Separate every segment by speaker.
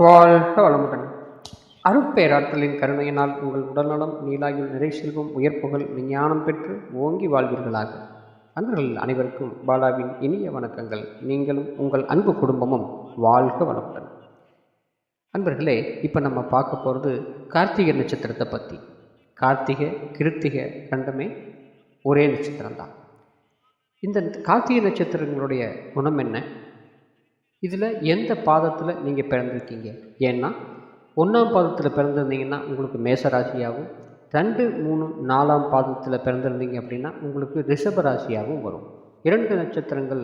Speaker 1: வாழ்க வளமுடன். அருட்பேராற்றலின் கருணையினால் உங்கள் உடல்நலம் நீலாயுள் நிறை செல்வம் உயர்ப்புகள் விஞ்ஞானம் பெற்று ஓங்கி வாழ்வீர்களாக. அன்பர்கள் அனைவருக்கும் பாலாவின் இனிய வணக்கங்கள். நீங்களும் உங்கள் அன்பு குடும்பமும் வாழ்க வளமுடன். அன்பர்களே இப்போ நம்ம பார்க்க போகிறது கார்த்திகை நட்சத்திரத்தை பற்றி கார்த்திகை கிருத்திகை ரெண்டுமே ஒரே நட்சத்திரம்தான். இந்த கார்த்திகை நட்சத்திரங்களுடைய குணம் என்ன? இதில் எந்த பாதத்தில் நீங்கள் பிறந்திருக்கீங்க? ஏன்னா ஒன்றாம் பாதத்தில் பிறந்திருந்தீங்கன்னா உங்களுக்கு மேச ராசியாகவும் ரெண்டு மூணு நாலாம் பாதத்தில் பிறந்திருந்தீங்க அப்படின்னா உங்களுக்கு ரிஷப ராசியாகவும் வரும். இரண்டு நட்சத்திரங்கள்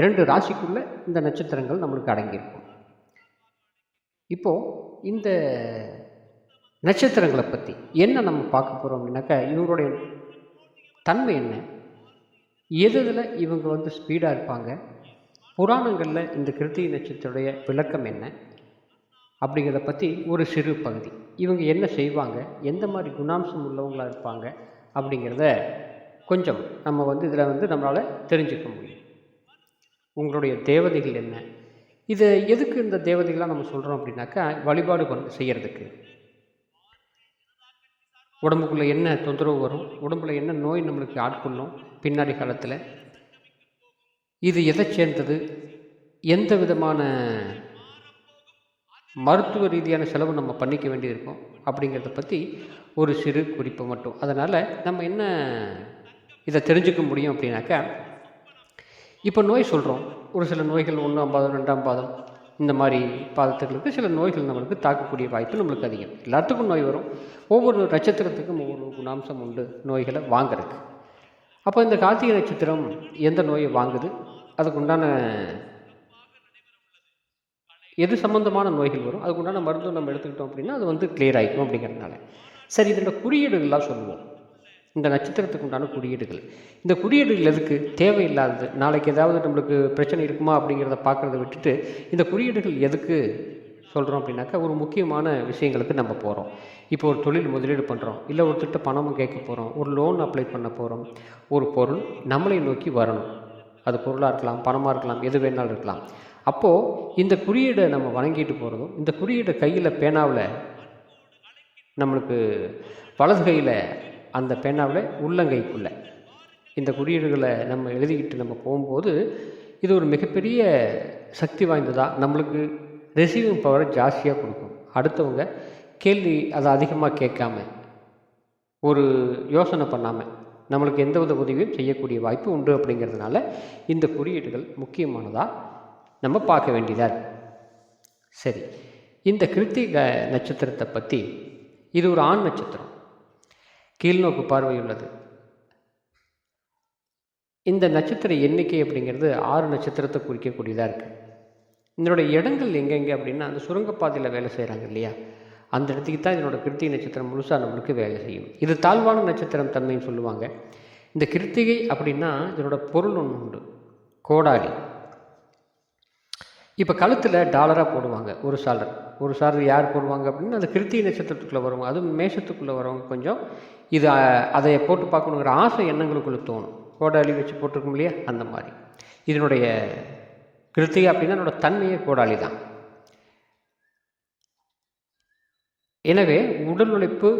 Speaker 1: இரண்டு ராசிக்குள்ளே இந்த நட்சத்திரங்கள் நம்மளுக்கு அடங்கியிருக்கும். இப்போது இந்த நட்சத்திரங்களை பற்றி என்ன நம்ம பார்க்க போகிறோம் அப்படின்னாக்கா இவங்களுடைய தன்மை என்ன? எது இதில் இவங்க வந்து ஸ்பீடாக இருப்பாங்க? புராணங்களில் இந்த கிருத்திகை நட்சத்திரத்துடைய விளக்கம் என்ன? அப்படிங்கிறத பற்றி ஒரு சிறு பகுதி. இவங்க என்ன செய்வாங்க? எந்த மாதிரி குணாம்சம் உள்ளவங்களாக இருப்பாங்க? அப்படிங்கிறத கொஞ்சம் நம்ம வந்து இதில் வந்து நம்மளால் தெரிஞ்சுக்க முடியும். உங்களுடைய தேவதைகள் என்ன? இது எதுக்கு இந்த தேவதைகளாக நம்ம சொல்கிறோம் அப்படின்னாக்கா வழிபாடு கொண்டு செய்கிறதுக்கு உடம்புக்குள்ளே என்ன தொந்தரவு வரும்? உடம்புல என்ன நோய் நம்மளுக்கு ஆட்கொள்ளும்? பின்னாடி காலத்தில் இது எதை சேர்ந்தது? எந்த விதமான மருத்துவ ரீதியான செலவு நம்ம பண்ணிக்க வேண்டியிருக்கும்? அப்படிங்கிறத பற்றி ஒரு சிறு குறிப்பு மட்டும். அதனால் நம்ம என்ன இதை தெரிஞ்சுக்க முடியும் அப்படின்னாக்கா இப்போ நோய் சொல்கிறோம் ஒரு சில நோய்கள் ஒன்றாம் பாதம் ரெண்டாம் பாதம் இந்த மாதிரி பாதத்துகளுக்கு சில நோய்கள் நம்மளுக்கு தாக்கக்கூடிய வாய்ப்பு நம்மளுக்கு அதிகம். எல்லாத்துக்கும் நோய் வரும். ஒவ்வொரு நட்சத்திரத்துக்கும் ஒவ்வொரு குணாம்சம் உண்டு நோய்களை வாங்குறதுக்கு. அப்போ இந்த கார்த்திகை நட்சத்திரம் எந்த நோயை வாங்குது? அதுக்கு உண்டான எது சம்மந்தமான நோய்கள் வரும்? அதுக்குண்டான மருந்து நம்ம எடுத்துக்கிட்டோம் அப்படின்னா அது வந்து கிளியர் ஆகிக்கும் அப்படிங்கிறதுனால. சரி இதோட குறியீடுகள்லாம் சொல்லுவோம். இந்த நட்சத்திரத்துக்கு உண்டான குறியீடுகள். இந்த குறியீடுகள் எதுக்கு? தேவையில்லாதது. நாளைக்கு ஏதாவது நம்மளுக்கு பிரச்சனை இருக்குமா அப்படிங்கிறத பார்க்குறத விட்டுட்டு இந்த குறியீடுகள் எதுக்கு? சொல்கிறோம் அப்படின்னாக்கா ஒரு முக்கியமான விஷயங்களுக்கு நம்ம போகிறோம் இப்போ ஒரு தொழில் முதலீடு பண்ணுறோம் இல்லை ஒருத்தர்கிட்ட பணமும் கேட்க போகிறோம் ஒரு லோன் அப்ளை பண்ண போகிறோம் ஒரு பொருள் நம்மளை நோக்கி வரணும். அது பொருளாக இருக்கலாம் பணமாக இருக்கலாம் எது வேணாலும் இருக்கலாம். அப்போது இந்த குறியீடை நம்ம வணங்கிட்டு போகிறதும் இந்த குறியீடை கையில் பேனாவில் நம்மளுக்கு வலது கையில் அந்த பேனாவில் உள்ளங்கைக்குள்ளே இந்த குறியீடுகளை நம்ம எழுதிக்கிட்டு நம்ம போகும்போது இது ஒரு மிகப்பெரிய சக்தி வாய்ந்ததாக நம்மளுக்கு ரிசீவிங் பவரை ஜாஸ்தியாக கொடுக்கும். அடுத்தவங்க கேள்வி அதை அதிகமாக கேட்காம ஒரு யோசனை பண்ணாமல் நம்மளுக்கு எந்த வித உதவியும் செய்யக்கூடிய வாய்ப்பு உண்டு அப்படிங்கிறதுனால இந்த குறியீடுகள் முக்கியமானதாக நம்ம பார்க்க வேண்டியதாக இருக்குது சரி இந்த கிருத்திக நட்சத்திரத்தை பற்றி இது ஒரு ஆண் நட்சத்திரம். கீழ்நோக்கு பார்வை உள்ளது. இந்த நட்சத்திர எண்ணிக்கை அப்படிங்கிறது ஆறு நட்சத்திரத்தை குறிக்கக்கூடியதாக இருக்குது இதனுடைய இடங்கள் எங்கெங்கே அப்படின்னா அந்த சுரங்கப்பாதையில் வேலை செய்கிறாங்க இல்லையா? அந்த இடத்துக்கு தான் இதனோட கிருத்திகை நட்சத்திரம் முழுசாக நம்மளுக்கு வேலை செய்யும். இது தாழ்வான நட்சத்திரம் தன்மைன்னு சொல்லுவாங்க. இந்த கிருத்திகை அப்படின்னா இதனோட பொருள் ஒன்று உண்டு. கோடாலி. இப்போ கழுத்தில் டாலராக போடுவாங்க ஒரு சாலர் ஒரு சாலர் யார் போடுவாங்க அப்படின்னா அந்த கிருத்திகை நட்சத்திரத்துக்குள்ளே வருவாங்க அதுவும் மேஷத்துக்குள்ளே வரவங்க கொஞ்சம். இது அதை போட்டு பார்க்கணுங்கிற ஆசை எண்ணங்களுக்குள்ளே தோணும். கோடாலி வச்சு போட்டிருக்கோம் இல்லையா? அந்த மாதிரி. இதனுடைய கிருத்திகை அப்படின்னா என்னோட தன்மையே கோடாலி தான். எனவே உடல் உழைப்பு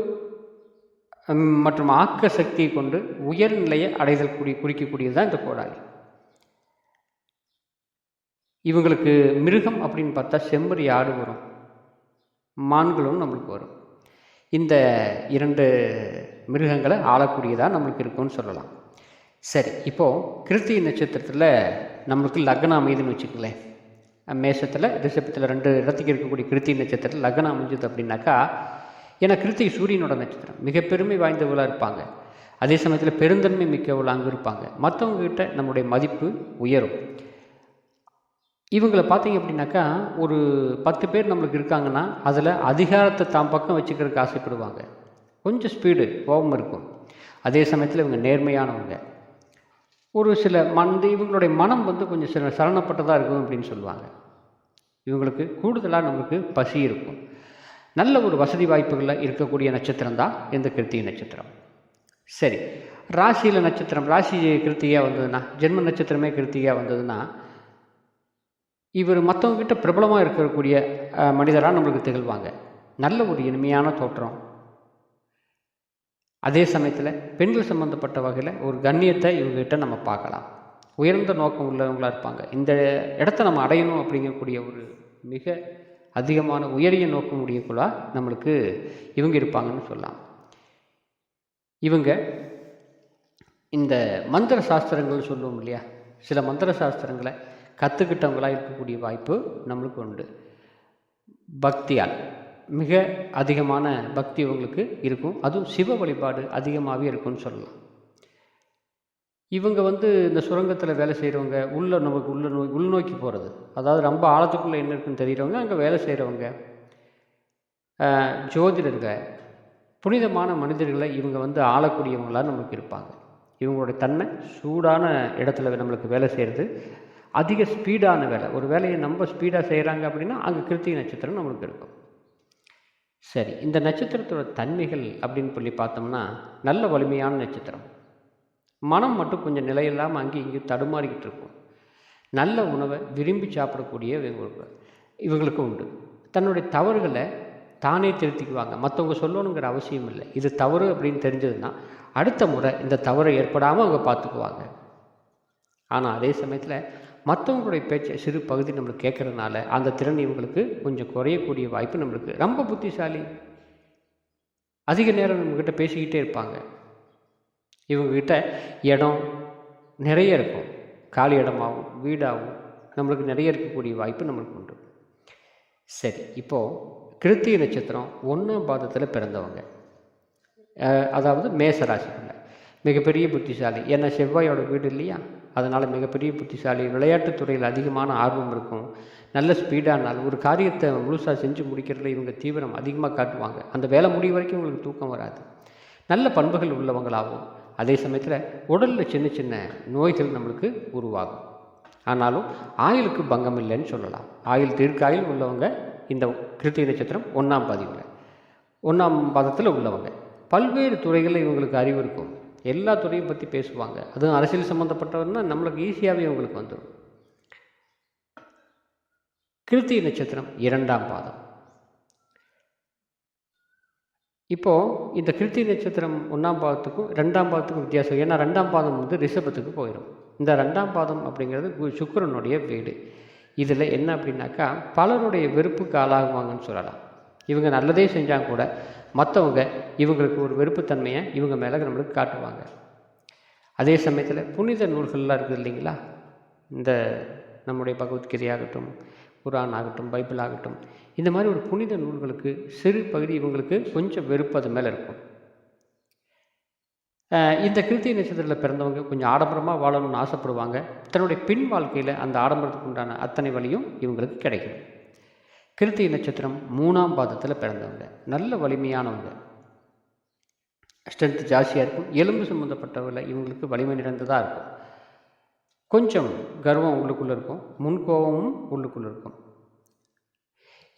Speaker 1: மற்றும் ஆக்க சக்தியை கொண்டு உயர்நிலையை அடைதல் கூடிய குறிக்கக்கூடியது தான் இந்த கோடாளி. இவங்களுக்கு மிருகம் அப்படின்னு பார்த்தா செம்மறி ஆடு வரும் மான்களும் நம்மளுக்கு வரும். இந்த இரண்டு மிருகங்களை ஆளக்கூடியதாக நம்மளுக்கு இருக்கும்னு சொல்லலாம். சரி இப்போது கிருத்திகை நட்சத்திரத்தில் நம்மளுக்கு லக்னம் அமைதுன்னு வச்சுக்கங்களேன். மேஷத்தில் ரிஷபத்தில் ரெண்டு இடத்துக்கு இருக்கக்கூடிய கிருத்தி நட்சத்திரத்தில் லக்னம் அமைஞ்சது அப்படின்னாக்கா ஏன்னா கிருத்தி சூரியனோட நட்சத்திரம். மிக பெருமை வாய்ந்தவர்களாக இருப்பாங்க. அதே சமயத்தில் பெருந்தன்மை மிக்கவர்கள் அங்கே இருப்பாங்க. மற்றவங்ககிட்ட நம்முடைய மதிப்பு உயரும். இவங்களை பார்த்தீங்க அப்படின்னாக்கா ஒரு பத்து பேர் நம்மளுக்கு இருக்காங்கன்னா அதில் அதிகாரத்தை தாம் பக்கம் வச்சுக்கிறதுக்கு ஆசைப்படுவாங்க. கொஞ்சம் ஸ்பீடு கோபம் இருக்கும். அதே சமயத்தில் இவங்க நேர்மையானவங்க. ஒரு சில மந்த இவங்களுடைய மனம் வந்து கொஞ்சம் சில சரணப்பட்டதாக இருக்கும் அப்படின்னு சொல்லுவாங்க. இவங்களுக்கு கூடுதலாக நம்மளுக்கு பசி இருக்கும். நல்ல ஒரு வசதி வாய்ப்புகளில் இருக்கக்கூடிய நட்சத்திரம் தான் இந்த கிருத்திகை நட்சத்திரம். சரி ராசியில் நட்சத்திரம் ராசி கிருத்திகையாக வந்ததுன்னா ஜென்ம நட்சத்திரமே கிருத்திகையாக வந்ததுன்னா இவர் மற்றவங்ககிட்ட பிரபலமாக இருக்கக்கூடிய மனிதராக நம்மளுக்கு திகழ்வாங்க. நல்ல ஒரு இனிமையான தோற்றம். அதே சமயத்தில் பெண்கள் சம்மந்தப்பட்ட வகையில் ஒரு கண்ணியத்தை இவங்ககிட்ட நம்ம பார்க்கலாம். உயர்ந்த நோக்கம் உள்ளவங்களாக இருப்பாங்க. இந்த இடத்த நம்ம அடையணும் அப்படிங்கக்கூடிய ஒரு மிக அதிகமான உயரிய நோக்கம் உடையக்குள்ளாக நம்மளுக்கு இவங்க இருப்பாங்கன்னு சொல்லலாம். இவங்க இந்த மந்திர சாஸ்திரங்கள் சொல்லுவோம் இல்லையா? சில மந்திர சாஸ்திரங்களை கற்றுக்கிட்டவங்களாக இருக்கக்கூடிய வாய்ப்பு நம்மளுக்கு உண்டு. பக்தியால். மிக அதிகமான பக்தி இவங்களுக்கு இருக்கும். அதுவும் சிவ வழிபாடு அதிகமாகவே இருக்கும்னு சொல்லலாம். இவங்க வந்து இந்த சுரங்கத்தில் வேலை செய்கிறவங்க உள்ள நமக்கு உள்ள நோய் உள்நோக்கி போகிறது அதாவது ரொம்ப ஆழத்துக்குள்ளே என்ன இருக்குன்னு தெரிகிறவங்க அங்கே வேலை செய்கிறவங்க ஜோதிடர்கள் புனிதமான மனிதர்களை இவங்க வந்து ஆளக்கூடியவங்களாக நமக்கு இருப்பாங்க. இவங்களுடைய தன்மை சூடான இடத்துல நம்மளுக்கு வேலை செய்கிறது அதிக ஸ்பீடான வேலை. ஒரு வேலையை நம்ம ஸ்பீடாக செய்கிறாங்க அப்படின்னா அங்கே கிருத்திகை நட்சத்திரம் நம்மளுக்கு இருக்கும். சரி இந்த நட்சத்திரத்தோட தன்மைகள் அப்படின்னு சொல்லி பார்த்தோம்னா நல்ல வலிமையான நட்சத்திரம். மனம் மட்டும் கொஞ்சம் நிலையில்லாமல் அங்கேயும் இங்கேயும் தடுமாறிக்கிட்டு இருக்கும். நல்ல உணவை விரும்பி சாப்பிடக்கூடிய இவங்களுக்கு இவங்களுக்கு உண்டு. தன்னுடைய தவறுகளை தானே திருத்திக்குவாங்க. மற்றவங்க சொல்லணுங்கிற அவசியம் இல்லை. இது தவறு அப்படின்னு தெரிஞ்சதுன்னா அடுத்த முறை இந்த தவறை ஏற்படாமல் அவங்க பார்த்துக்குவாங்க. ஆனால் அதே சமயத்தில் மற்றவங்களுடைய பேச்சை சிறு பகுதி நம்மளுக்கு கேட்குறதுனால அந்த திறன் இவங்களுக்கு கொஞ்சம் குறையக்கூடிய வாய்ப்பு நம்மளுக்கு. ரொம்ப புத்திசாலி. அதிக நேரம் நம்மக்கிட்ட பேசிக்கிட்டே இருப்பாங்க. இவங்கக்கிட்ட இடம் நிறைய இருக்கும். காலி இடமாகவும் வீடாகவும் நம்மளுக்கு நிறைய இருக்கக்கூடிய வாய்ப்பு நம்மளுக்கு உண்டு. சரி இப்போது கிருத்திய நட்சத்திரம் ஒன்றாம் பாதத்தில் பிறந்தவங்க. அதாவது மேசராசிக்குள்ள மிகப்பெரிய புத்திசாலி. ஏன்னா செவ்வாயோட வீடு இல்லையா? அதனால் மிகப்பெரிய புத்திசாலி. விளையாட்டுத் துறையில் அதிகமான ஆர்வம் இருக்கும். நல்ல ஸ்பீடானால் ஒரு காரியத்தை முழுசாக செஞ்சு முடிக்கிறதுல இவங்க தீவிரம் அதிகமாக காட்டுவாங்க. அந்த வேலை முடிய வரைக்கும் உங்களுக்கு தூக்கம் வராது. நல்ல பண்புகள் உள்ளவங்களாகவும் அதே சமயத்தில் உடலில் சின்ன சின்ன நோய்கள் நம்மளுக்கு உருவாகும். ஆனாலும் ஆயுளுக்கு பங்கம் இல்லைன்னு சொல்லலாம். ஆயுள் தீர்க்காயில் உள்ளவங்க இந்த கிருத்திகை நட்சத்திரம் ஒன்றாம் பதிவில் ஒன்றாம் பாதத்தில் உள்ளவங்க. பல்வேறு துறைகளில் இவங்களுக்கு அறிவு இருக்கும். எல்லா துறையும் பற்றி பேசுவாங்க. அதுவும் அரசியல் சம்மந்தப்பட்டவர்னா நம்மளுக்கு ஈஸியாகவே உங்களுக்கு வந்துடும் கிருத்தி நட்சத்திரம் இரண்டாம் பாதம். இப்போது இந்த கிருத்தி நட்சத்திரம் ஒன்றாம் பாதத்துக்கும் ரெண்டாம் பாதத்துக்கும் வித்தியாசம். ஏன்னா ரெண்டாம் பாதம் வந்து ரிஷபத்துக்கு போயிடும் இந்த ரெண்டாம் பாதம் அப்படிங்கிறது சுக்கரனுடைய வீடு. இதில் என்ன அப்படின்னாக்கா பலருடைய வெறுப்புக்கு ஆளாகுவாங்கன்னு சொல்லலாம். இவங்க நல்லதே செஞ்சால் கூட மற்றவங்க இவங்களுக்கு ஒரு வெறுப்புத்தன்மையை இவங்க மேலே நம்மளுக்கு காட்டுவாங்க. அதே சமயத்தில் புனித நூல்கள்லாம் இருக்குது இல்லைங்களா? இந்த நம்முடைய பகவத்கீதையாகட்டும் குரான் ஆகட்டும் பைபிள் ஆகட்டும் இந்த மாதிரி ஒரு புனித நூல்களுக்கு சிறு பகுதி இவங்களுக்கு கொஞ்சம் வெறுப்பு அது மேலே இருக்கும். இந்த கிருத்திய நட்சத்திரத்தில் பிறந்தவங்க கொஞ்சம் ஆடம்பரமாக வாழணும்னு ஆசைப்படுவாங்க. தன்னுடைய பின் வாழ்க்கையில் அந்த ஆடம்பரத்துக்கு உண்டான அத்தனை வழியும் இவங்களுக்கு கிடைக்கும். கிருத்திகை நட்சத்திரம் மூணாம் பாதத்தில் பிறந்தவங்க. நல்ல வலிமையானவங்க. ஸ்ட்ரென்த் ஜாஸ்தியாக இருக்கும். எலும்பு சம்மந்தப்பட்டவர்கள் இவங்களுக்கு வலிமை நிறைந்ததாக இருக்கும். கொஞ்சம் கர்வம் உள்ளுக்குள்ளே இருக்கும். முன்கோபமும் உள்ளுக்குள்ளே இருக்கும்.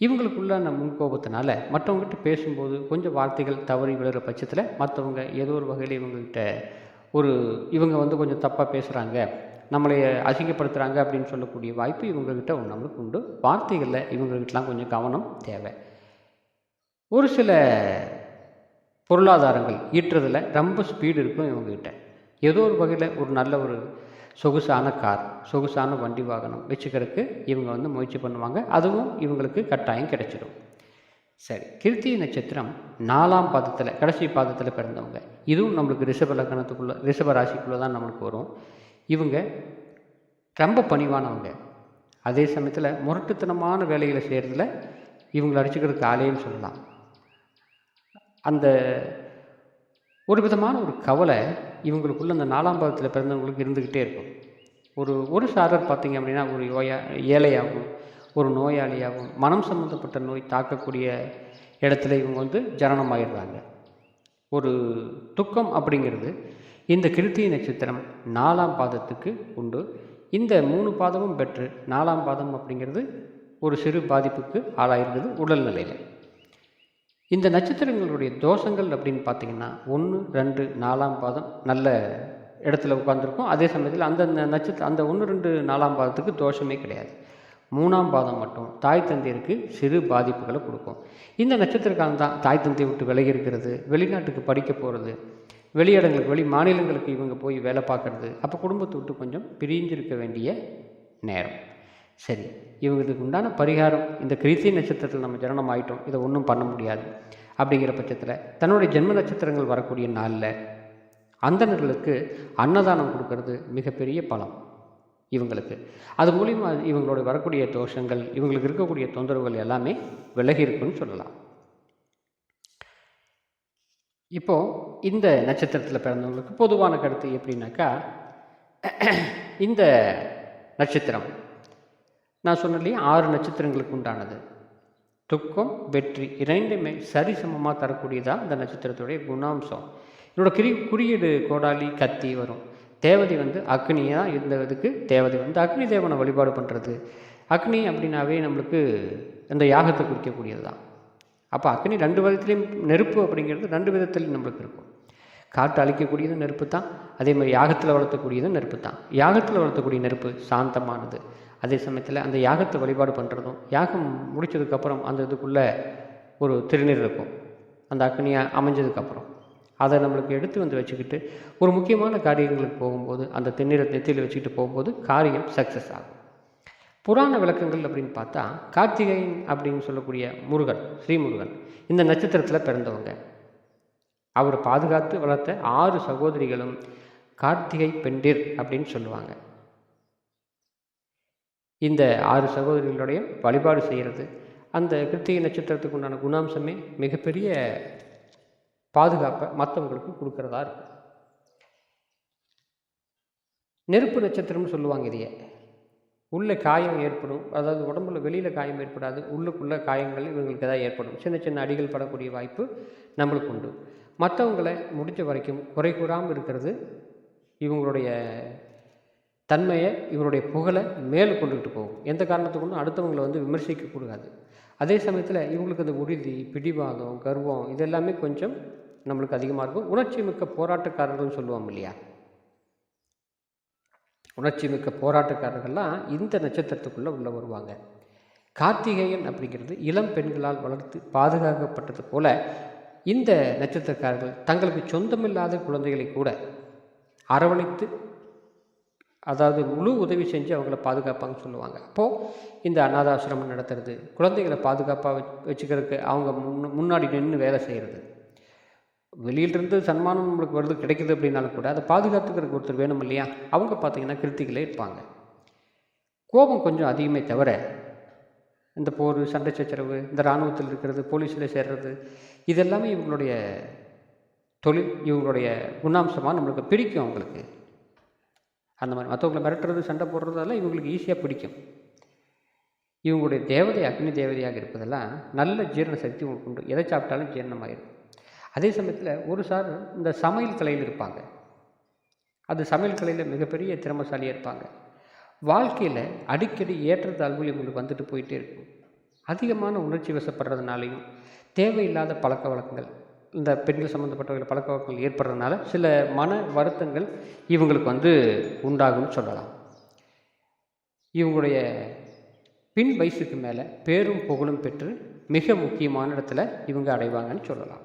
Speaker 1: இவங்களுக்குள்ளான முன்கோபத்தினால மற்றவங்ககிட்ட பேசும்போது கொஞ்சம் வார்த்தைகள் தவறி விழுற பட்சத்தில் மற்றவங்க ஏதோ ஒரு வகையில் இவங்ககிட்ட ஒரு இவங்க வந்து கொஞ்சம் தப்பாக பேசுகிறாங்க நம்மளை அசிங்கப்படுத்துகிறாங்க அப்படின்னு சொல்லக்கூடிய வாய்ப்பு இவங்கக்கிட்ட நம்மளுக்கு உண்டு. வார்த்தைகளில் இவங்ககிட்டலாம் கொஞ்சம் கவனம் தேவை. ஒரு சில பொருளாதாரங்கள் ஈட்டுறதில் ரொம்ப ஸ்பீடு இருக்கும் இவங்ககிட்ட. ஏதோ ஒரு வகையில் ஒரு நல்ல ஒரு சொகுசான கார் சொகுசான வண்டி வாகனம் வச்சுக்கிறதுக்கு இவங்க வந்து முயற்சி பண்ணுவாங்க. அதுவும் இவங்களுக்கு கட்டாயம் கிடைச்சிடும். சரி கிருத்திய நட்சத்திரம் நாலாம் பாதத்தில் கடைசி பாதத்தில் பிறந்தவங்க. இதுவும் நம்மளுக்கு ரிஷப லக்கணத்துக்குள்ளே ரிஷப ராசிக்குள்ளே தான் நம்மளுக்கு வரும். இவங்க ரொம்ப பணிவானவங்க. அதே சமயத்தில் முரட்டுத்தனமான வேலைகளை செய்கிறதுல இவங்களை அடிச்சுக்கிறதுக்கு ஆலைன்னு சொல்லலாம். அந்த ஒரு விதமான ஒரு கவலை இவங்களுக்குள்ள அந்த நாலாம் பாதத்தில் பிறந்தவங்களுக்கு இருந்துக்கிட்டே இருக்கும். ஒரு ஒரு சாரர் பார்த்திங்க அப்படின்னா ஒரு யோயா ஏழையாகவும் ஒரு நோயாளியாகவும் மனம் சம்மந்தப்பட்ட நோய் தாக்கக்கூடிய இடத்துல இவங்க வந்து ஜனனமாகிடுறாங்க ஒரு துக்கம் அப்படிங்கிறது இந்த கிருத்திகை நட்சத்திரம் நாலாம் பாதத்துக்கு உண்டு. இந்த மூணு பாதமும் பெற்று நாலாம் பாதம் அப்படிங்கிறது ஒரு சிறு பாதிப்புக்கு ஆளாயிருந்தது உடல்நிலையில் இந்த நட்சத்திரங்களுடைய தோஷங்கள் அப்படின்னு பார்த்தீங்கன்னா ஒன்று ரெண்டு நாலாம் பாதம் நல்ல இடத்துல உட்காந்துருக்கும் அதே சமயத்தில் அந்த நட்சத்திர அந்த ஒன்று ரெண்டு நாலாம் பாதத்துக்கு தோஷமே கிடையாது. மூணாம் பாதம் மட்டும் தாய் தந்தையருக்கு சிறு பாதிப்புகளை கொடுக்கும். இந்த நட்சத்திரக்காரன் தான் தாய் தந்தையை விட்டு விலகி இருக்கிறது வெளிநாட்டுக்கு படிக்க போகிறது வெளியிடங்களுக்கு வெளி மாநிலங்களுக்கு இவங்க போய் வேலை பார்க்குறது. அப்போ குடும்பத்தை விட்டு கொஞ்சம் பிரிஞ்சிருக்க வேண்டிய நேரம். சரி இவங்களுக்கு உண்டான பரிகாரம் இந்த கிருத்தி நட்சத்திரத்தில் நம்ம ஜனனம் ஆகிட்டோம் இதை ஒன்றும் பண்ண முடியாது. அப்படிங்கிற பட்சத்தில் தன்னுடைய ஜென்ம நட்சத்திரங்கள் வரக்கூடிய நாளில் அந்தணர்களுக்கு அன்னதானம் கொடுக்கறது மிகப்பெரிய பலம் இவங்களுக்கு. அது மூலிமா இவங்களோட வரக்கூடிய தோஷங்கள் இவங்களுக்கு இருக்கக்கூடிய தொந்தரவுகள் எல்லாமே விலகி இருக்குன்னு சொல்லலாம். இப்போது இந்த நட்சத்திரத்தில் பிறந்தவங்களுக்கு பொதுவான கருத்து எப்படின்னாக்கா இந்த நட்சத்திரம் நான் சொன்ன இல்லையா ஆறு நட்சத்திரங்களுக்கு உண்டானது. துக்கம் வெற்றி இரண்டுமே சரிசமமாக தரக்கூடியதாக இந்த நட்சத்திரத்துடைய குணாம்சம். இதோட கிரி குறியீடு கோடாலி கத்தி வரும். தேவதை வந்து அக்னியாக இருந்ததுக்கு இதுக்கு தேவதை வந்து அக்னி தேவனை வழிபாடு பண்ணுறது அக்னி அப்படின்னாவே நம்மளுக்கு இந்த யாகத்தை குறிக்கக்கூடியது தான் அப்போ அக்னி ரெண்டு விதத்துலேயும் நெருப்பு அப்படிங்கிறது ரெண்டு விதத்துலையும் நம்மளுக்கு இருக்கும். காற்று அழிக்கக்கூடியதும் நெருப்பு தான் அதே மாதிரி யாகத்தில் வளர்த்தக்கூடியதும் நெருப்பு தான் யாகத்தில் வளர்த்தக்கூடிய நெருப்பு சாந்தமானது. அதே சமயத்தில் அந்த யாகத்தை வழிபாடு பண்ணுறதும் யாகம் முடித்ததுக்கப்புறம் அந்த இதுக்குள்ளே ஒரு திருநீர் இருக்கும். அந்த அக்னியாக அமைஞ்சதுக்கப்புறம். அதை நம்மளுக்கு எடுத்து வந்து வச்சுக்கிட்டு ஒரு முக்கியமான காரியங்களுக்கு போகும்போது அந்த திருநீரை நெத்தியில் வச்சுக்கிட்டு போகும்போது காரியம் சக்ஸஸ் ஆகும். புராண விளக்கங்கள் அப்படின்னு பார்த்தா கார்த்திகையன் அப்படின்னு சொல்லக்கூடிய முருகன் ஸ்ரீமுருகன் இந்த நட்சத்திரத்தில் பிறந்தவங்க. அவர் பாதுகாத்து வளர்த்த ஆறு சகோதரிகளும் கார்த்திகை பெண்டிர் அப்படின்னு சொல்லுவாங்க. இந்த ஆறு சகோதரிகளுடைய வழிபாடு செய்கிறது அந்த கிருத்திகை நட்சத்திரத்துக்கு உண்டான குணாம்சமே மிகப்பெரிய பாதுகாப்பை மற்றவங்களுக்கு கொடுக்கறதா இருக்கும் நெருப்பு நட்சத்திரம்னு சொல்லுவாங்க இதையே. உள்ளே காயம் ஏற்படும் அதாவது உடம்புல வெளியில் காயம் ஏற்படாது உள்ளுக்குள்ளே காயங்கள் இவங்களுக்கு எதாவது ஏற்படும். சின்ன சின்ன அடிகள் படக்கூடிய வாய்ப்பு நம்மளுக்கு உண்டு. மற்றவங்களை முடிஞ்ச வரைக்கும் குறை கூறாமல் இருக்கிறது இவங்களுடைய தன்மையை இவருடைய புகழை மேலே கொண்டுகிட்டு போகும். எந்த காரணத்தை கொண்டும் அடுத்தவங்களை வந்து விமர்சிக்கக்கூடாது அதே சமயத்தில் இவங்களுக்கு அந்த உறுதி பிடிவாதம் கர்வம் இதெல்லாமே கொஞ்சம் நம்மளுக்கு அதிகமாக இருக்கும். உணர்ச்சி மிக்க போராட்டக்காரர்கள்னு சொல்லுவோம் இல்லையா? உணர்ச்சி மிக்க போராட்டக்காரர்கள்லாம் இந்த நட்சத்திரத்துக்குள்ளே உள்ளே வருவாங்க. கார்த்திகேயன் அப்படிங்கிறது இளம் பெண்களால் வளர்த்து பாதுகாக்கப்பட்டது போல இந்த நட்சத்திரக்காரர்கள் தங்களுக்கு சொந்தமில்லாத குழந்தைகளை கூட அரவணைத்து அதாவது முழு உதவி செஞ்சு அவங்கள பாதுகாப்பாங்கன்னு சொல்லுவாங்க. அப்போது இந்த அனாதாசிரமம் நடத்துறது குழந்தைகளை பாதுகாப்பாக வச்சு வச்சுக்கிறதுக்கு அவங்க முன் முன்னாடி நின்று வேலை செய்கிறது வெளியிலிருந்து சன்மானம் நம்மளுக்கு வருது கிடைக்குது அப்படின்னாலும் கூட அதை பாதுகாத்துக்கிறதுக்கு ஒருத்தர் வேணும் இல்லையா? அவங்க பார்த்தீங்கன்னா கிருத்திகளே இருப்பாங்க. கோபம் கொஞ்சம் அதிகமே தவிர இந்த போர் சண்டை சச்சரவு இந்த இராணுவத்தில் இருக்கிறது போலீஸில் சேர்றது இதெல்லாமே இவங்களுடைய தொழில் இவங்களுடைய குணாம்சமாக நம்மளுக்கு பிடிக்கும் அவங்களுக்கு. அந்த மாதிரி மற்றவங்களை மிரட்டுறது சண்டை போடுறதெல்லாம் இவங்களுக்கு ஈஸியாக பிடிக்கும். இவங்களுடைய தேவதை அக்னி தேவதையாக இருப்பதெல்லாம் நல்ல ஜீரண சக்தி உங்களுக்கு உண்டு. எதை சாப்பிட்டாலும் ஜீரணமாயிடும் அதே சமயத்தில் ஒரு சார் இந்த சமையல் கலையில் இருப்பாங்க. அது சமையல் கலையில் மிகப்பெரிய திறமசாலியாக இருப்பாங்க. வாழ்க்கையில் அடிக்கடி ஏற்றத்தாழ்வுகள் இவங்களுக்கு வந்துட்டு போயிட்டே இருக்கும். அதிகமான உணர்ச்சி வசப்படுறதுனாலையும் தேவையில்லாத பழக்க வழக்கங்கள் இந்த பெண்கள் சம்மந்தப்பட்டவர்கள் பழக்க வழக்கங்கள் ஏற்படுறதுனால சில மன வருத்தங்கள் இவங்களுக்கு வந்து உண்டாகும்னு சொல்லலாம். இவங்களுடைய பின் வயசுக்கு மேலே பேரும் புகழும் பெற்று மிக முக்கியமான இடத்துல இவங்க அடைவாங்கன்னு சொல்லலாம்.